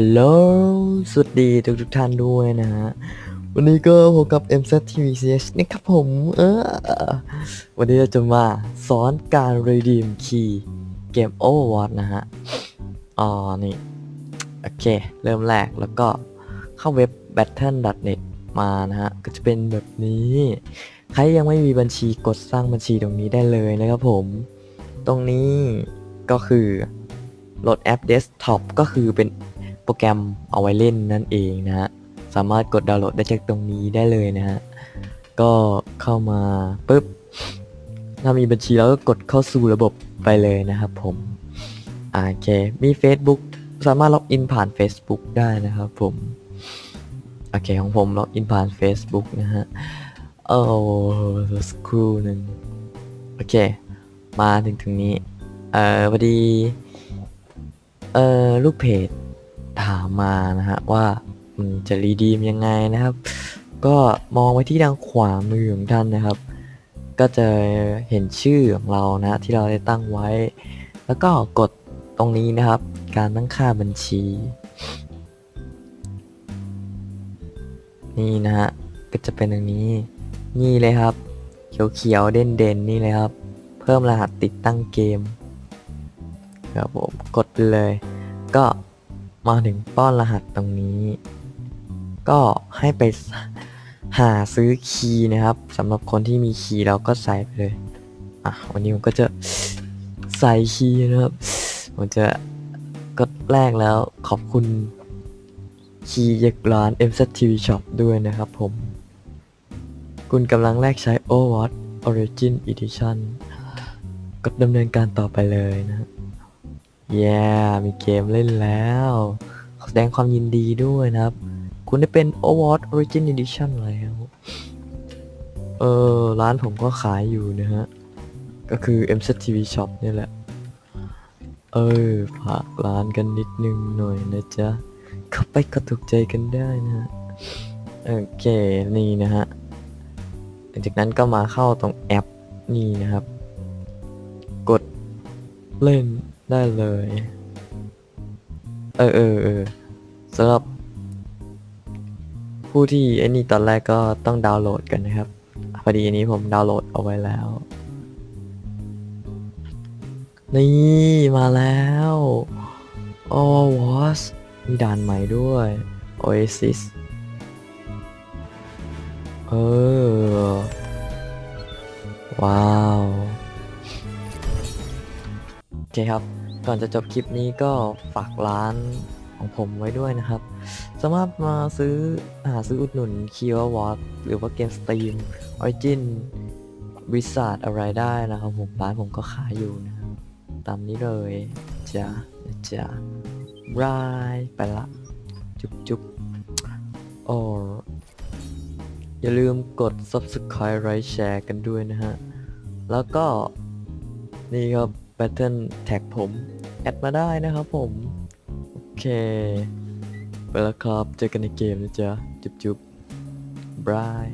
ฮัลโหล สวัสดีทุกทุกๆท่านด้วยนะฮะ วันนี้ก็พบกับ MZTVCH นะครับผม เออ วันนี้เราจะมาสอนการ redeem key เกม Overwatch นะฮะ อ๋อ นี่ โอเค เริ่มแรกแล้วก็เข้าเว็บ battle.net มานะฮะ ก็จะเป็นแบบนี้ ใครยังไม่มีบัญชีกดสร้างบัญชีตรงนี้ได้เลยนะครับผม ตรงนี้ก็คือโหลดแอป Desktop ก็คือเป็น โปรแกรมเอาไว้เล่นนั่นเองนะฮะ สามารถกดดาวน์โหลดได้จากตรงนี้ได้เลยนะฮะ ก็เข้ามาปุ๊บ ถ้ามีบัญชีแล้วก็กดเข้าสู่ระบบไปเลยนะครับผมโอเค มี Facebook สามารถล็อกอินผ่าน Facebook ได้นะครับผม โอเค ของผมล็อกอินผ่าน Facebook นะฮะโอ้สกครูหนึ่งโอเค มาถึงถึงนี้ เอ่อพอดี เอ่อ ลูกเพจ ถามมานะฮะว่ามันจะรีดีมยังไงนะครับ ก็มองไปที่ทางขวามือของท่านนะครับ ก็จะเห็นชื่อของเรานะที่เราได้ตั้งไว้ แล้วก็กดตรงนี้นะครับ การตั้งค่าบัญชี นี่นะฮะก็จะเป็นตรงนี้ นี่เลยครับ เขียวๆเด่นๆนี่เลยครับ เพิ่มรหัสติดตั้งเกมครับผมกดไปเลย ก็ มาถึงป้อนรหัสตรงนี้ ก็ให้ไปหาซื้อคีย์นะครับสำหรับคนที่มีคีย์เราก็ใส่ไปเลยอะวันนี้ผมก็จะใส่คีย์นะครับผมจะกดแรกแล้วขอบคุณคีย์จากร้าน MZTV Shop ด้วยนะครับผม คุณกำลังแลกใช้ Overwatch Origin Edition กดดำเนินการต่อไปเลยนะ เย้มีเกมเล่นแล้ว ขอแสดงความยินดีด้วยนะครับ คุณได้เป็น Overwatch Origin Edition แล้ว เออ ร้านผมก็ขายอยู่นะฮะ ก็คือ MZTV Shop นี่แหละ เออฝากร้านกันนิดนึงหน่อยนะจ๊ะ เข้าไปกระถูกใจกันได้นะฮะ โอเค นี่นะฮะ หลังจากนั้นก็มาเข้าตรงแอปนี่นะครับ กดเล่น ได้เลย เออเออเออสำหรับ ผู้ที่ไอ้นี่ตอนแรกก็ต้องดาวน์โหลดกันนะครับ พอดีอันนี้ผมดาวน์โหลดเอาไว้แล้ว นี่มาแล้ว Overwatch มีด่านใหม่ด้วย Oasis เออ ว้าว เคครับ ก่อนจะจบคลิปนี้ก็ฝากร้านของผมไว้ด้วยนะครับ สามารถมาซื้อหาซื้ออุดหนุน k e y w a t หรือว่าเกมสตรีม Origin Wizard อะไรได้นะครับผมร้านผมก็ขายอยู่นะครับตามนี้เลยจ้ะจะบายไปละ จุ๊บจุ๊บโอ้อย่าลืมกด subscribe ไลค์แชร์กันด้วยนะฮะ แล้วก็นี่ครับ Battle Tag ผม แอดมาได้นะครับผม โอเค ไปแล้วครับ เจอกันในเกมนะจ๊ะ จุ๊บจุ๊บบาย